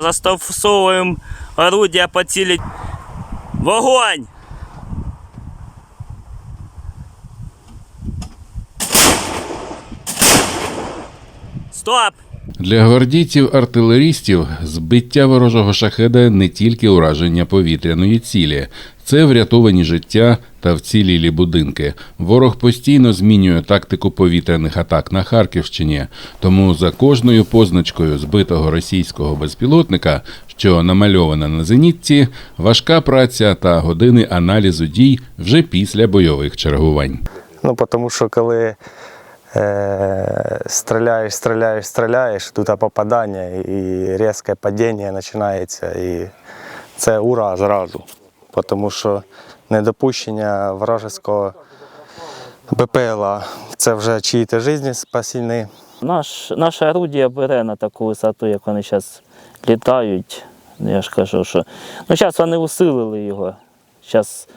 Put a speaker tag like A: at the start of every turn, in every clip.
A: Застосовуємо орудия по цілі. Вогонь! Стоп!
B: Для гвардійців-артилерістів збиття ворожого шахеда не тільки ураження повітряної цілі, це врятовані життя та вцілілі будинки. Ворог постійно змінює тактику повітряних атак на Харківщині, тому за кожною позначкою збитого російського безпілотника, що намальована на зенітці, важка праця та години аналізу дій вже після бойових чергувань.
C: Ну, тому що коли е, стріляєш, стріляєш, стріляєш, тут попадання і різке падіння починається. І це ура зразу. Тому що недопущення вражеського БПЛА це вже чиї-то життя спасільні.
A: Наш, наше орудія бере на таку висоту, як вони зараз літають. Я ж кажу, що ну, зараз вони усилили його. Зараз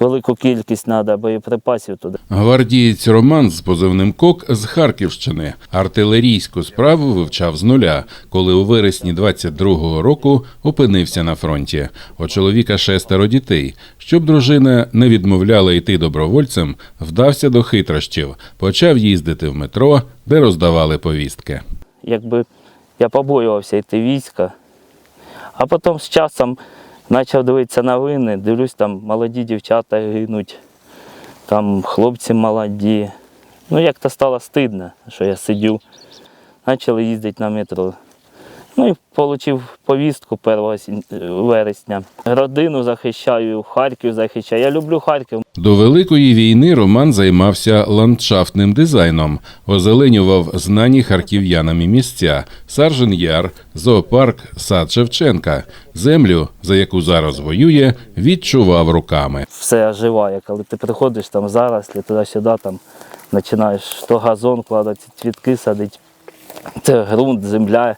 A: велику кількість треба боєприпасів туди.
B: Гвардієць Роман з позивним Кок з Харківщини артилерійську справу вивчав з нуля, коли у вересні 22-го року опинився на фронті. У чоловіка шестеро дітей. Щоб дружина не відмовляла йти добровольцем, вдався до хитрощів, почав їздити в метро, де роздавали повістки.
A: Якби я побоювався йти війська, а потім з часом почав дивитися новини, дивлюсь, там молоді дівчата гинуть, там хлопці молоді. Ну, як-то стало стидно, що я сидю. Почали їздити на метро. Ну і отримав повістку 1 вересня. Родину захищаю, Харків захищаю. Я люблю Харків.
B: До Великої війни Роман займався ландшафтним дизайном, озеленював знані харків'янами місця Саржен Яр, зоопарк, сад Шевченка. Землю, за яку зараз воює, відчував руками.
A: все оживає. Коли ти приходиш там зарослі, туди-сюди, там починаєш то газон кладати, цвітки садити. Це ґрунт, земля,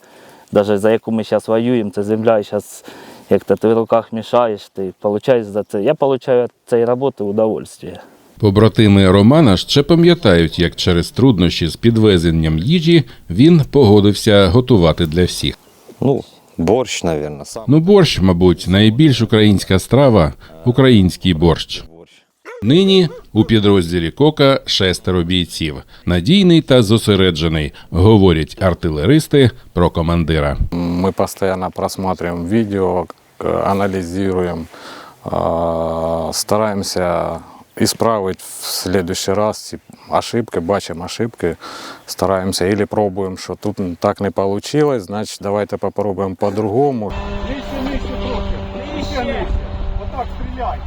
A: навіть за яку ми зараз воюємо, це земля, і зараз як то ти в руках мішаєш, ти получаєш за це. Я получаю від цієї роботи удовольствие.
B: Побратими Романа ще пам'ятають, як через труднощі з підвезенням їжі він погодився готувати для всіх.
D: Ну, борщ, наверное, сам
B: Ну, борщ, мабуть, найбільш українська страва український борщ.
D: борщ.
B: Нині у підрозділі Кока шестеро бійців. Надійний та зосереджений, говорять артилеристи про командира.
E: Мы постоянно просматриваем видео, к- анализируем, а, стараемся исправить в следующий раз ошибки, бачимо ошибки, стараємося или пробуємо, що тут так не вийшло, значить давайте попробуємо по-другому.
F: Нижче, нижче трохи. Нижче, нижче. Отак стріляй.